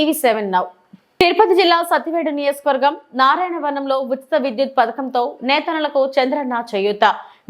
TV seven now. Tirupati జిల్లా సత్యవేడు నియోజకవర్గం నారాయణవనంలో ఉచిత విద్యుత్ పథకంతో నేతనలకు చంద్రన్న చేయూత.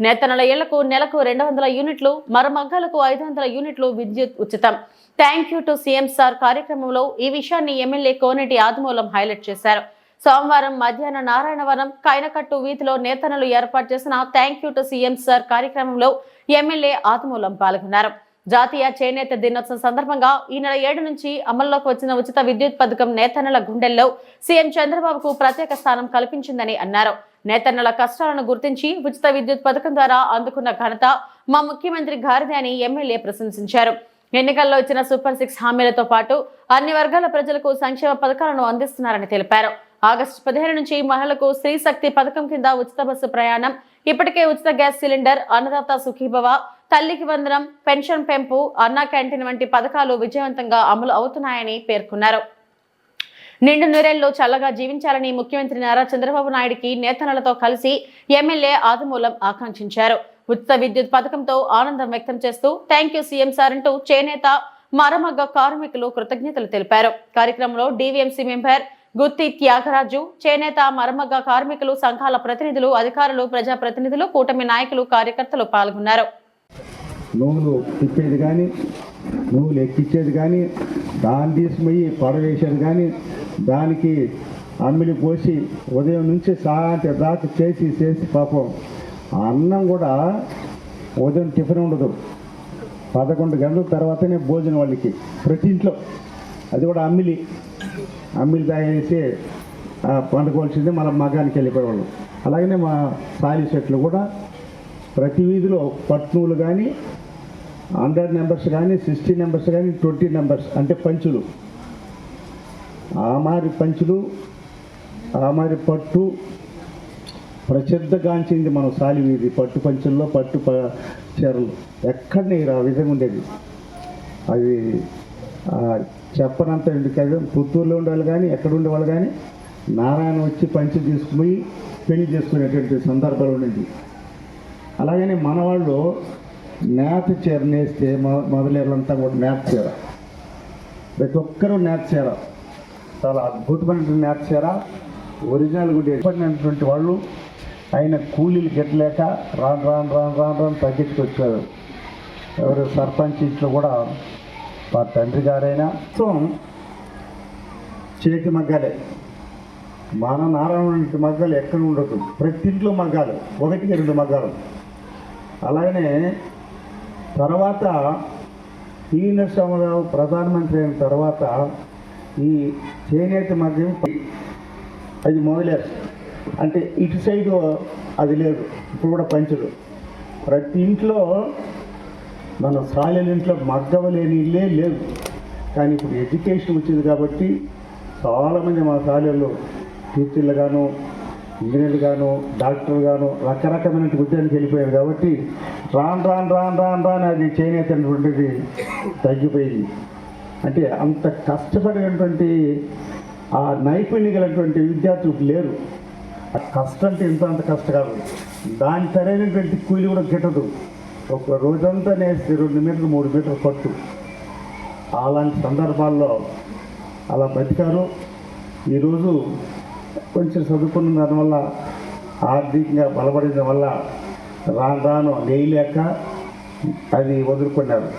నేతనల ఇళ్ళకు నెలకు రెండు వందల యూనిట్లు మరమగ్గాలకు ఐదు వందల యూనిట్లు విద్యుత్ ఉచితం. Thank you to CM sir కార్యక్రమంలో ఈ విషయాన్ని ఎమ్మెల్యే కోనేటి ఆదిమూలం హైలైట్ చేశారు. సోమవారం మధ్యాహ్నం నారాయణవనం కైనకట్టు వీధిలో నేతనలు ఏర్పాటు చేసిన thank you to CM sir కార్యక్రమంలో ఎమ్మెల్యే ఆదిమూలం పాల్గొన్నారు. జాతీయ చేనేత దినోత్సవం సందర్భంగా ఈ నెల ఏడు నుంచి అమల్లోకి వచ్చిన ఉచిత విద్యుత్ పథకం నేతన్నల గుండెల్లో సీఎం చంద్రబాబుకు ప్రత్యేక స్థానం కల్పించిందని అన్నారు. నేతన్నల కష్టాలను గుర్తించి ఉచిత విద్యుత్ పథకం ద్వారా అందుకున్న ఘనత మా ముఖ్యమంత్రి గారిదే అని ఎమ్మెల్యే ప్రశంసించారు. ఎన్నికల్లో ఇచ్చిన సూపర్ సిక్స్ హామీలతో పాటు అన్ని వర్గాల ప్రజలకు సంక్షేమ పథకాలను అందిస్తున్నారని తెలిపారు. ఆగస్టు పదిహేను నుంచి మహిళలకు స్త్రీ శక్తి పథకం కింద ఉచిత బస్సు ప్రయాణం ఇప్పటికే ఉచిత గ్యాస్ సిలిండర్ అన్నదాత సుఖీభవ తల్లికి వందనం పెన్షన్ పెంపు అన్నా క్యాంటీన్ వంటి పథకాలు విజయవంతంగా అమలు అవుతున్నాయని పేర్కొన్నారు. నిండు నూరేళ్ళు చల్లగా జీవించాలని ముఖ్యమంత్రి నారా చంద్రబాబు నాయుడికి నేతనలతో కలిసి ఎమ్మెల్యే ఆదిమూలం ఆకాంక్షించారు. ఉచిత విద్యుత్ పథకంతో ఆనందం వ్యక్తం చేస్తూ థ్యాంక్ యూ సీఎం సార్ అంటూ చేనేత మరమగ్గ కార్మికులు కృతజ్ఞతలు తెలిపారు. కార్యక్రమంలో డివిఎంసీ మెంబర్ గుత్తి త్యాగరాజు చేనేత మరమగ్గ కార్మికులు సంఘాల ప్రతినిధులు అధికారులు ప్రజాప్రతినిధులు కూటమి నాయకులు కార్యకర్తలు పాల్గొన్నారు. నువ్వులు తిప్పేది కానీ నువ్వులు ఎక్కించేది కానీ దాన్ని తీసుకుపోయి పడవేసేది కానీ దానికి అమ్మిలి పోసి ఉదయం నుంచి సాయంత్రం దాకా చేసి చేసి పాపం అన్నం కూడా ఉదయం టిఫిన్ ఉండదు. పదకొండు గంటల తర్వాతనే భోజనం వాళ్ళకి ప్రతి ఇంట్లో. అది కూడా అమ్మిలి. అమ్మిలి తాగేసి పండుకోవాల్సిందే మన మగానికి వెళ్ళిపోయేవాళ్ళు. అలాగనే మా సాలి చెట్లు కూడా ప్రతి వీధిలో పట్నువులు కానీ హండ్రెడ్ నెంబర్స్ కానీ సిక్స్టీ నెంబర్స్ కానీ ట్వంటీ నెంబర్స్ అంటే పంచులు. ఆమారి పంచులు ఆమారి పట్టు ప్రసిద్ధగాంచింది మన సాలివీధి పట్టు పంచుల్లో పట్టు ప- చీరలు ఎక్కడ నీరు ఆ విధంగా ఉండేది. అది చెప్పనంత ఎందుకు పుత్తూరులో ఉండేవాళ్ళు కానీ ఎక్కడ ఉండేవాళ్ళు కానీ నారాయణ వచ్చి పంచి తీసుకుపోయి పెళ్ళి చేసుకునేటువంటి సందర్భాలు ఉండేది అలాగనే మన వాళ్ళు నేత చేరనేస్తే మొదలేళ్ళంతా కూడా నేత చీర ప్రతి ఒక్కరూ నేత చీర చాలా అద్భుతమైన నేత చీర ఒరిజినల్ కూడా ఏర్పడినటువంటి వాళ్ళు ఆయన కూలీలు గెట్టలేక రాను రాను రాను రాను రాను తగ్గించుకొచ్చారు. ఎవరు సర్పంచ్ ఇంట్లో కూడా మా తండ్రి గారైనా. సో చేతి మగ్గాలే. మన నారాయణ మగ్గాలు ఎక్కడ ఉండదు ప్రతి ఇంట్లో మగ్గాలు. ఒకటికి రెండు మగ్గాలు. అలాగనే తర్వాత ఈ నరసింహరావు ప్రధానమంత్రి అయిన తర్వాత ఈ చేనేత మగ్గం అది మొదలారు అంటే ఇటు సైడు అది లేదు. ఇప్పుడు కూడా పంచరు ప్రతి ఇంట్లో మన సాలెల ఇంట్లో మగ్గవ లేని ఇల్లే లేవు. కానీ ఇప్పుడు ఎడ్యుకేషన్ వచ్చింది కాబట్టి చాలామంది మా సాలెల్లో టీచర్లుగాను ఇంజనీర్లు గాను డాక్టర్లు గాను రకరకమైన ఉద్యోగానికి వెళ్ళిపోయారు కాబట్టి రాను రాను రాను రాను రాను అది చేనేత అనేటువంటిది తగ్గిపోయింది. అంటే అంత కష్టపడినటువంటి ఆ నైపుణ్యం కలిగినటువంటి విద్యార్థులకు లేరు. ఆ కష్టం అంటే ఇంత అంత కష్టకాలం దాని సరైనటువంటి కూలి కూడా గిట్టదు. ఒక రోజంతా నేస్తే రెండు మీటర్లు మూడు మీటర్లు పట్టు. అలాంటి సందర్భాల్లో అలా బతికారు. ఈరోజు కొంచెం చదువుకున్న దానివల్ల ఆర్థికంగా బలపడిన వల్ల రాను రాను నేయలేక అది వదులుకున్నారు.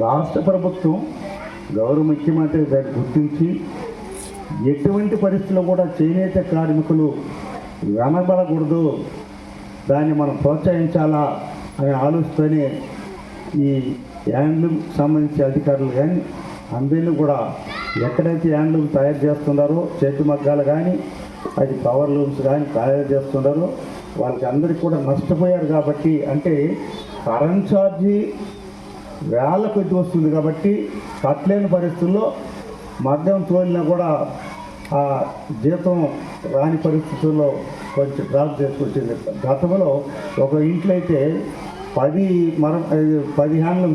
రాష్ట్ర ప్రభుత్వం గౌరవ ముఖ్యమంత్రి దాన్ని గుర్తించి ఎటువంటి పరిస్థితుల్లో కూడా చేనేత కార్మికులు వెనబడకూడదు దాన్ని మనం ప్రోత్సహించాలా అని ఆలోచిస్తూనే ఈ హ్యాండ్లూమ్ సంబంధించి అధికారులు కానీ అందరినీ కూడా ఎక్కడైతే హ్యాండ్లూమ్ తయారు చేస్తున్నారో చేతి మగ్గాలు కానీ అది పవర్ లూమ్స్ కానీ తయారు చేస్తున్నారో వాళ్ళకి అందరికీ కూడా నష్టపోయారు కాబట్టి అంటే కరెంట్ ఛార్జీ వేల కొద్ది వస్తుంది కాబట్టి కట్టలేని పరిస్థితుల్లో మద్యం తోలినా కూడా ఆ జీతం రాని పరిస్థితుల్లో కొంచెం డ్రాప్ చేసుకొచ్చింది. గతంలో ఒక ఇంట్లో అయితే పది మర పది హ్యాండ్లు